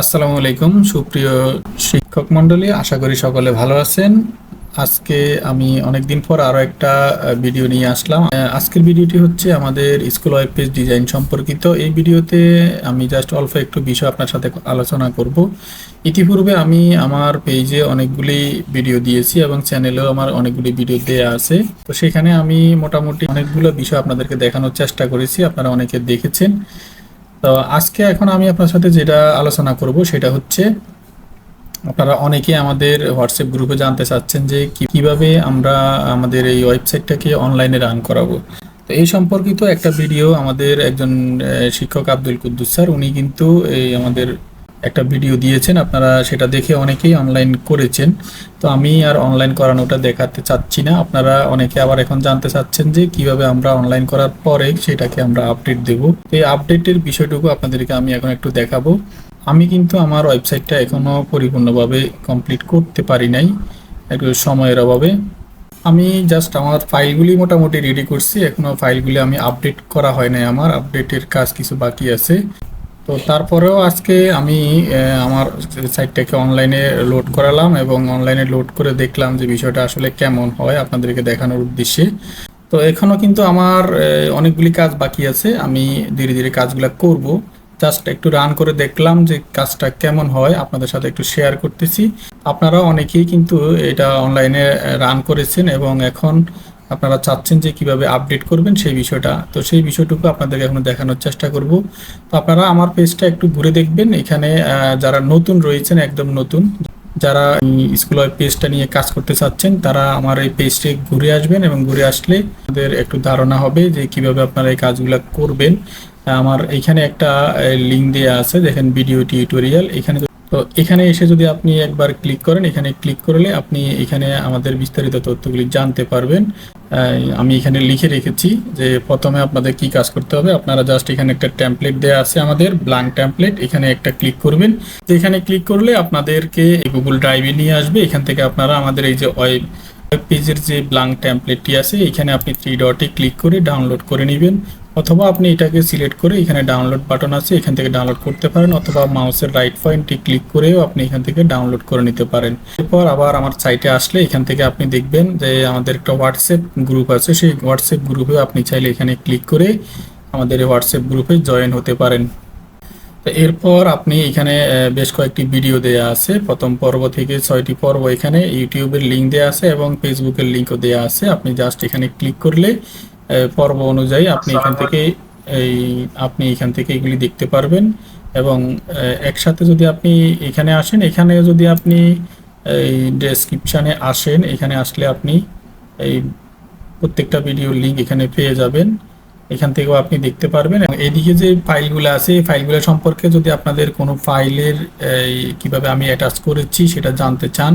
আসসালামু আলাইকুম, সুপ্রিয় শিক্ষক মণ্ডলী, আশা করি সকলে ভালো আছেন। আজকে আমি অনেকদিন পর আরও একটা ভিডিও নিয়ে আসলাম। আজকের ভিডিওটি হচ্ছে আমাদের স্কুল ওয়েব পেজ ডিজাইন সম্পর্কিত। এই ভিডিওতে আমি জাস্ট অল্প একটু বিষয় আপনার সাথে আলোচনা করব। ইতিপূর্বে আমি আমার পেজে অনেকগুলি ভিডিও দিয়েছি এবং চ্যানেলেও আমার অনেকগুলি ভিডিও দেয়া আছে। তো সেখানে আমি মোটামুটি অনেকগুলো বিষয় আপনাদেরকে দেখানোর চেষ্টা করেছি। আপনারা অনেকে দেখেছেন। তো আজকে এখন আমি আপনার সাথে যেটা আলোচনা করব, সেটা হচ্ছে আপনারা অনেকে আমাদের হোয়াটসঅ্যাপ গ্রুপে জানতে চাচ্ছেন যে কীভাবে আমরা আমাদের এই ওয়েবসাইটটাকে অনলাইনে রান করাবো। তো এই সম্পর্কিত একটা ভিডিও আমাদের একজন শিক্ষক আব্দুল কুদ্দুস স্যার, উনি কিন্তু এই আমাদের একটা ভিডিও দিয়েছেন, আপনারা সেটা দেখে অনেকেই অনলাইন করেছেন। তো আমি আর অনলাইন করানোটা দেখাতে চাচ্ছি না। আপনারা অনেকে আবার এখন জানতে চাচ্ছেন যে কীভাবে আমরা অনলাইন করার পরে সেটাকে আমরা আপডেট দেব। এই আপডেটের বিষয়টুকু আপনাদেরকে আমি এখন একটু দেখাবো। আমি কিন্তু আমার ওয়েবসাইটটা এখনও পরিপূর্ণভাবে কমপ্লিট করতে পারি নাই, একটু সময়ের অভাবে। আমি জাস্ট আমার ফাইলগুলি মোটামুটি রেডি করছি। এখনও ফাইলগুলি আমি আপডেট করা হয় নাই আমার। আপডেটের কাজ কিছু বাকি আছে। তো তারপরেও আজকে আমি আমার সাইটটাকে অনলাইনে লোড করালাম এবং অনলাইনে লোড করে দেখলাম যে বিষয়টা আসলে কেমন হয় আপনাদেরকে দেখানোর উদ্দেশ্যে। তো এখনও কিন্তু আমার অনেকগুলি কাজ বাকি আছে, আমি ধীরে ধীরে কাজগুলো করব। জাস্ট একটু রান করে দেখলাম যে কাজটা কেমন হয়, আপনাদের সাথে একটু শেয়ার করতেছি। আপনারা অনেকেই কিন্তু এটা অনলাইনে রান করেছেন এবং এখন আপনারা চাচ্ছেন যে কীভাবে আপডেট করবেন সেই বিষয়টা। তো সেই বিষয়টুকু আপনাদেরকে এখন দেখানোর চেষ্টা করব। তো আপনারা আমার পেজটা একটু ঘুরে দেখবেন। এখানে যারা নতুন রয়েছেন, একদম নতুন, যারা স্কুল পেজটা নিয়ে কাজ করতে চাচ্ছেন, তারা আমার এই পেজটি ঘুরে আসবেন এবং ঘুরে আসলে আপনাদের একটু ধারণা হবে যে কীভাবে আপনারা এই কাজগুলো করবেন। আমার এখানে একটা লিঙ্ক দেওয়া আছে, দেখেন ভিডিও টিউটোরিয়াল এখানে তো- এখানে এসে যদি আপনি একবার ক্লিক করেন, এখানে ক্লিক করলে আপনি এখানে আমাদের বিস্তারিত তথ্যগুলি জানতে পারবেন। আমি এখানে লিখে রেখেছি যে প্রথমে আপনাদের কি কাজ করতে হবে। আপনারা জাস্ট এখানে একটা টেমপ্লেট দেওয়া আছে আমাদের ব্ল্যাঙ্ক টেমপ্লেট এখানে একটা ক্লিক করবেন। তো এখানে ক্লিক করলে আপনাদেরকে গুগল ড্রাইভে নিয়ে আসবে। এখান থেকে আপনারা আমাদের এই যে ওয়েব পেজের যে ব্ল্যাঙ্ক টেমপ্লেটটি আছে, এখানে আপনি থ্রি ডটে ক্লিক করে ডাউনলোড করে নেবেন। অথবা আপনি এটাকে সিলেক্ট করে এখানে ডাউনলোড বাটন আছে, এখান থেকে ডাউনলোড করতে পারেন, অথবা মাউসের রাইট পয়েন্টটি ক্লিক করেও আপনি এখান থেকে ডাউনলোড করে নিতে পারেন। এরপর আবার আমার সাইটে আসলে এখান থেকে আপনি দেখবেন যে আমাদের একটা হোয়াটসঅ্যাপ গ্রুপ আছে, সেই হোয়াটসঅ্যাপ গ্রুপে আপনি চাইলে এখানে ক্লিক করে আমাদের হোয়াটসঅ্যাপ গ্রুপে জয়েন হতে পারেন। তো এরপর আপনি এখানে বেশ কয়েকটি ভিডিও দেয়া আছে। প্রথম পর্ব থেকে ছয়টি পর্ব এখানে ইউটিউবের লিঙ্ক দেওয়া আছে এবং ফেসবুকের লিঙ্কও দেওয়া আছে। আপনি জাস্ট এখানে ক্লিক করলে পর্ব অনুযায়ী আপনি এখান থেকে এই আপনি এখান থেকে এগুলি দেখতে পারবেন এবং একসাথে যদি আপনি এখানে আসেন এখানে যদি আপনি এই ডেসক্রিপশানে আসেন এখানে আসলে আপনি এই প্রত্যেকটা ভিডিওর লিঙ্ক এখানে পেয়ে যাবেন। এখান থেকেও আপনি দেখতে পারবেন। এবং এদিকে যে ফাইলগুলো আছে এই ফাইলগুলো সম্পর্কে যদি আপনাদের কোনো ফাইলের কীভাবে আমি অ্যাটাচ করেছি সেটা জানতে চান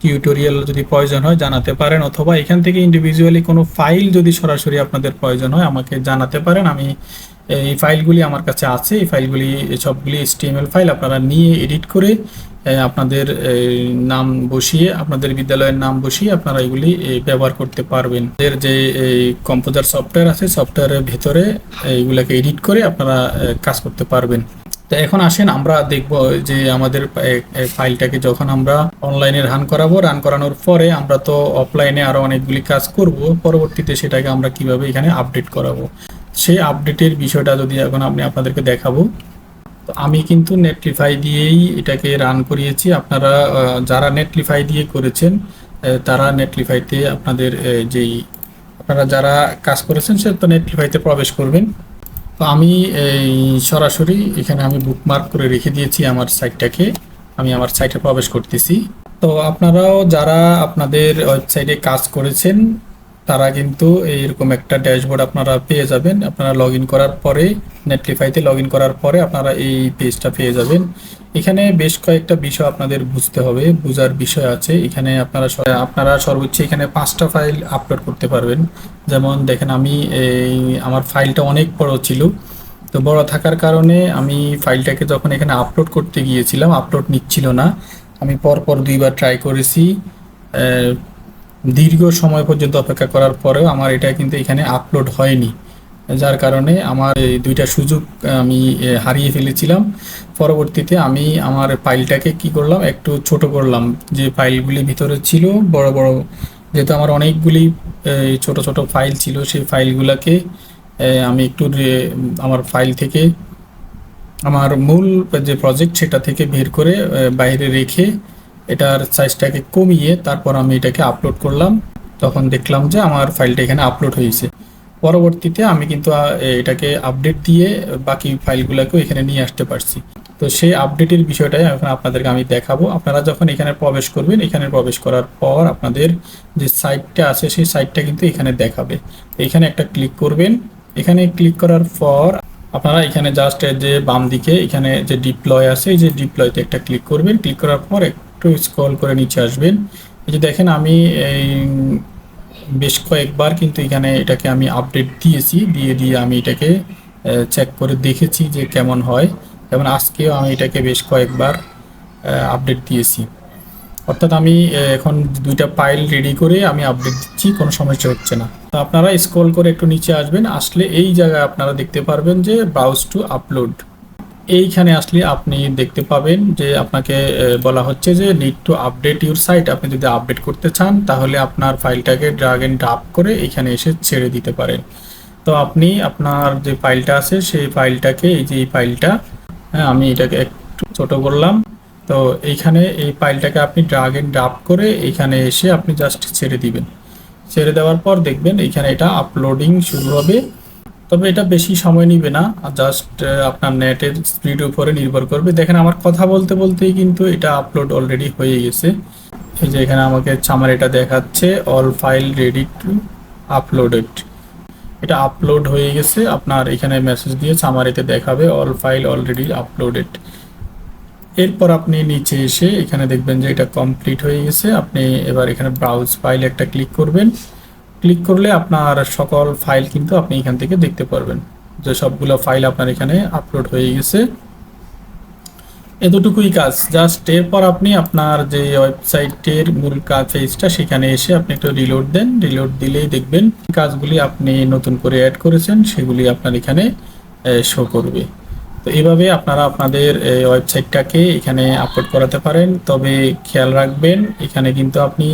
টিউটোরিয়াল যদি প্রয়োজন হয়, জানাতে পারেন অথবা এখান থেকে ইন্ডিভিজুয়ালি কোনো ফাইল যদি সরাসরি আপনাদের প্রয়োজন হয়, আমাকে জানাতে পারেন। আমি এই ফাইলগুলি আমার কাছে আছে। এই ফাইলগুলি সবগুলি এসটিএমএল ফাইল আপনারা নিয়ে এডিট করে আপনাদের নাম বসিয়ে, আপনাদের বিদ্যালয়ের নাম বসিয়ে আপনারা এগুলি ব্যবহার করতে পারবেন। এর যে এই কম্পোজার সফটওয়্যার আছে সফটওয়্যারের ভেতরে এইগুলাকে এডিট করে আপনারা কাজ করতে পারবেন। তো এখন আসেন, আমরা দেখব যে আমাদের ফাইলটাকে যখন আমরা অনলাইনে রান করাবো রান করানোর পরে আমরা তো অফলাইনে আরও অনেকগুলি কাজ করব, পরবর্তীতে সেটাকে আমরা কীভাবে এখানে আপডেট করাবো? সেই আপডেটের বিষয়টা যদি এখন আমি আপনাদেরকে দেখাবো, তো আমি কিন্তু নেটলিফাই দিয়েই এটাকে রান করিয়েছি। আপনারা যারা নেটলিফাই দিয়ে করেছেন তারা নেটলিফাইতে আপনাদের যেই, আপনারা যারা কাজ করেছেন, সে তো নেটলিফাইতে প্রবেশ করবেন। তো আমি, এই, সরাসরি এখানে আমি বুকমার্ক করে রেখে দিয়েছি আমার সাইটটাকে আমি আমার সাইটে প্রবেশ করতেছি। তো আপনারাও যারা আপনাদের ওয়েবসাইটে কাজ করেছেন তারা কিন্তু এইরকম একটা ড্যাশবোর্ড আপনারা পেয়ে যাবেন। আপনারা লগ করার পরে নেটলিফাইতে লগ করার পরে আপনারা এই পেজটা পেয়ে যাবেন। এখানে বেশ কয়েকটা বিষয় আপনাদের বুঝতে হবে, বোঝার বিষয় আছে। এখানে আপনারা আপনারা সর্বোচ্চ এখানে পাঁচটা ফাইল আপলোড করতে পারবেন। যেমন দেখেন আমি এই, আমার ফাইলটা অনেক বড় ছিল। তো বড় থাকার কারণে আমি ফাইলটাকে যখন এখানে আপলোড করতে গিয়েছিলাম, আপলোড নিচ্ছিল না। আমি পরপর দুইবার ট্রাই করেছি। দীর্ঘ সময় পর্যন্ত অপেক্ষা করার পরেও আমার এটা কিন্তু এখানে আপলোড হয়নি। যার কারণে আমার দুইটা সুযোগ আমি হারিয়ে ফেলেছিলাম। পরবর্তীতে আমি আমার ফাইলটাকে কি করলাম, একটু ছোট করলাম। যে ফাইলগুলি ভিতরে ছিল, বড় বড়, যেহেতু আমার অনেকগুলি ছোট ছোট ফাইল ছিল, সেই ফাইলগুলোকে আমি একটু আমার ফাইল থেকে, আমার মূল যে প্রজেক্ট সেটা থেকে বের করে বাইরে রেখে এটার সাইজটাকে কমিয়ে তারপর আমি এটাকে আপলোড করলাম। তখন দেখলাম যে আমার ফাইলটা এখানে আপলোড হয়েছে। পরবর্তীতে আমি কিন্তু এটাকে আপডেট দিয়ে বাকি ফাইলগুলোকেও এখানে নিয়ে আসতে পারছি। তো সেই আপডেটের বিষয়টাই এখন আপনাদেরকে আমি দেখাবো। আপনারা যখন এখানে প্রবেশ করবেন, এখানে প্রবেশ করার পর আপনাদের যে সাইটটা আছে, সেই সাইটটা কিন্তু এখানে দেখাবে। এখানে একটা ক্লিক করবেন। এখানে ক্লিক করার পর আপনারা এখানে জাস্ট যে বাম দিকে এখানে যে ডিপ্লয় আছে, এই যে ডিপ্লয়তে একটা ক্লিক করবেন। ক্লিক করার পর একটু স্ক্রল করে নিচে আসবেন। এই যে দেখেন আমি এই বেশ কয়েকবার কিন্তু এখানে এটাকে আমি আপডেট দিয়েছি, দিয়ে দিয়ে আমি এটাকে চেক করে দেখেছি যে কেমন হয়। যেমন আজকেও আমি এটাকে বেশ কয়েকবার আপডেট দিয়েছি। অর্থাৎ আমি এখন দুইটা ফাইল রেডি করে আমি আপডেট দিচ্ছি, কোনো সমস্যা হচ্ছে না। তো আপনারা স্ক্রল করে একটু নিচে আসবেন, আসলে এই জায়গায় আপনারা দেখতে পারবেন যে ব্রাউজ টু আপলোড এইখানে আসলে আপনি দেখতে পাবেন যে আপনাকে বলা হচ্ছে যে need to update your site আপনি যদি আপডেট করতে চান, তাহলে আপনার ফাইলটাকে ড্রাগ এন্ড ড্রপ করে এখানে এসে ছেড়ে দিতে পারেন। তো আপনি আপনার যে ফাইলটা আছে, সেই ফাইলটাকে, এই যে এই ফাইলটা হ্যাঁ আমি এটাকে একটু ছোট করলাম তো এইখানে এই ফাইলটাকে আপনি ড্রাগ এন্ড ড্রপ করে এখানে এসে আপনি জাস্ট ছেড়ে দিবেন। ছেড়ে দেওয়ার পর দেখবেন এখানে এটা আপলোডিং শুরু হবে। তবে এটা বেশি সময় নিবে না জাস্ট আপনার নেটের স্পিড উপরে নির্ভর করবে। দেখেন, আমার কথা বলতে বলতেই কিন্তু এটা আপলোড অলরেডি হয়ে গেছে। এই যে এখানে আমাকে আমার এটা দেখাচ্ছে all file ready to uploaded এটা আপলোড হয়ে গেছে, আপনার এখানে মেসেজ দিয়ে সামারিতে দেখাবে অল ফাইল অলরেডি আপলোডেড এরপর আপনি নিচে এসে এখানে দেখবেন যে এটা কমপ্লিট হয়ে গেছে, আপনি এবার এখানে ব্রাউজ ফাইল একটা ক্লিক করবেন। ক্লিক করলে আপনার সকল ফাইল কিন্তু আপনি এখান থেকে দেখতে পারবেন। যে সবগুলো ফাইল আপনার এখানে আপলোড হয়ে গেছে। এতটুকুই কাজ। জাস্ট এরপর আপনি আপনার যে ওয়েবসাইটের মূল কাজ পেজটা, সেখানে এসে আপনি একটু রিলোড দেন। রিলোড দিলেই দেখবেন কাজগুলি আপনি নতুন করে অ্যাড করেছেন, সেগুলি আপনার এখানে শো করবে। তো এভাবে আপনারা আপনাদের ওয়েবসাইটটাকে এখানে আপলোড করাতে পারেন। তবে খেয়াল রাখবেন, এখানে কিন্তু আপনি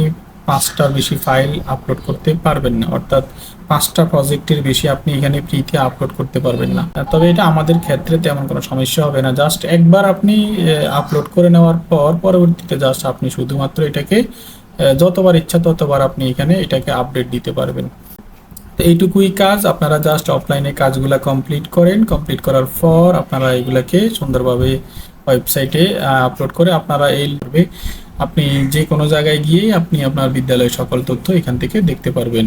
পাঁচটার বেশি ফাইল আপলোড করতে পারবেন না। অর্থাৎ পাঁচটা প্রজেক্টের বেশি আপনি এখানে ফ্রিতে আপলোড করতে পারবেন না। তবে এটা আমাদের ক্ষেত্রে তেমন কোনো সমস্যা হবে না। জাস্ট একবার আপনি আপলোড করে নেওয়ার পর পরবর্তীতে জাস্ট আপনি শুধুমাত্র এটাকে যতবার ইচ্ছা ততবার আপনি এখানে এটাকে আপডেট দিতে পারবেন। এইটুকুই কাজ। আপনারা জাস্ট অফলাইনে কাজগুলা কমপ্লিট করেন। কমপ্লিট করার পর আপনারা এগুলাকে সুন্দরভাবে ওয়েবসাইটে আপলোড করে আপনারা এই আপনি যে কোনো জায়গায় গিয়েই আপনি আপনার বিদ্যালয়ের সকল তথ্য এখান থেকে দেখতে পারবেন।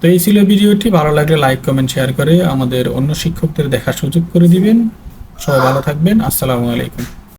তো এই ছিল ভিডিওটি। ভালো লাগলে লাইক, কমেন্ট, শেয়ার করে আমাদের অন্য শিক্ষকদের দেখার সুযোগ করে দিবেন। সবাই ভালো থাকবেন। আসসালামু আলাইকুম।